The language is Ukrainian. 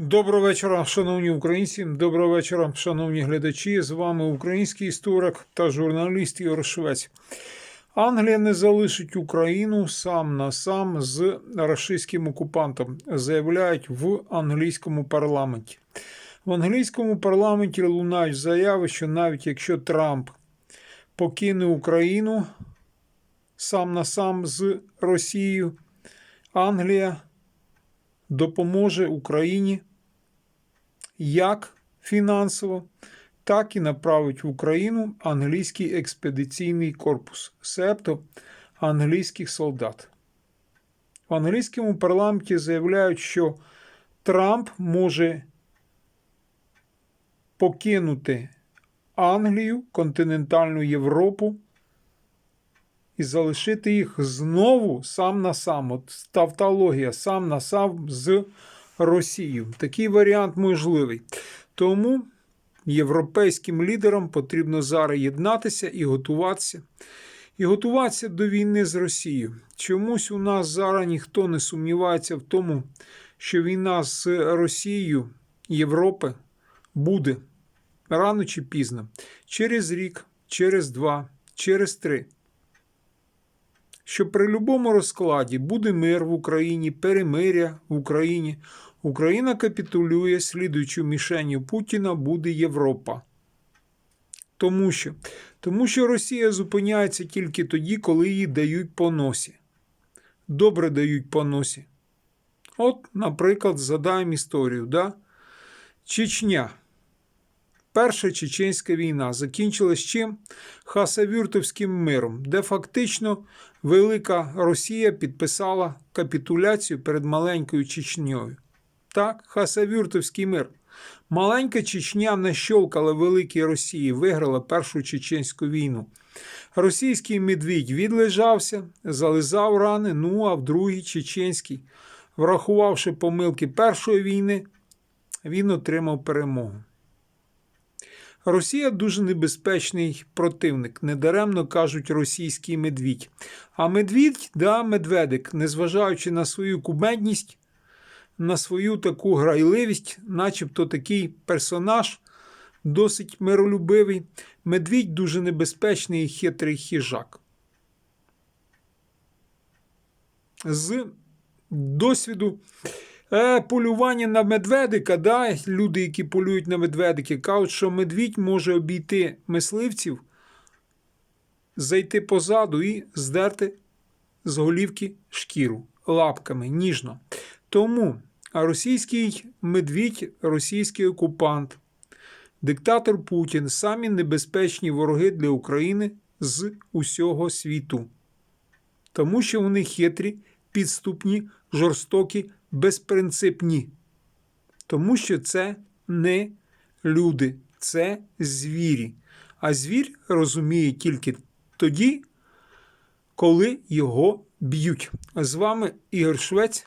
Доброго вечора, шановні українці. Доброго вечора, шановні глядачі. З вами український історик та журналіст Ігор Швець. Англія не залишить Україну сам на сам з рашистським окупантом, заявляють в англійському парламенті. В англійському парламенті лунають заяви, що навіть якщо Трамп покине Україну сам на сам з Росією, Англія допоможе Україні як фінансово, так і направить в Україну англійський експедиційний корпус, себто англійських солдат. В англійському парламенті заявляють, що Трамп може покинути Англію, континентальну Європу і залишити їх знову сам на сам. От тавтологія сам на сам з Росією. Такий варіант можливий. Тому європейським лідерам потрібно зараз єднатися і готуватися. І готуватися до війни з Росією. Чомусь у нас зараз ніхто не сумнівається в тому, що війна з Росією Європи буде рано чи пізно, через рік, через два, через три. Що при будь-якому розкладі буде мир в Україні, перемиря в Україні, Україна капітулює, слідуючою мішенью Путіна буде Європа. Тому що, Тому що Росія зупиняється тільки тоді, коли їй дають по носі. Добре дають по носі. От, наприклад, згадаємо історію. Да? Чечня. Перша чеченська війна закінчилась чим? Хасавюртовським миром, де фактично Велика Росія підписала капітуляцію перед маленькою Чечньою. Так, Хасавюртовський мир. Маленька Чечня нащолкала Великій Росії, виграла Першу чеченську війну. Російський медвідь відлежався, зализав рани, ну а в другій чеченській, врахувавши помилки Першої війни, він отримав перемогу. Росія дуже небезпечний противник, недаремно кажуть російський медвідь. А медвідь, да, медведик, незважаючи на свою кумедність, на свою таку грайливість, начебто такий персонаж досить миролюбивий, медвідь дуже небезпечний і хитрий хижак. З досвіду е, полювання на медведика, да, люди, які полюють на медведики, кажуть, що медвідь може обійти мисливців, зайти позаду і здерти з голівки шкіру лапками ніжно. Тому російський медвідь, російський окупант, диктатор Путін самі небезпечні вороги для України з усього світу. Тому що вони хитрі, підступні, жорстокі, безпринципні. Тому що це не люди, це звірі. А звір розуміє тільки тоді, коли його б'ють. З вами Ігор Швець.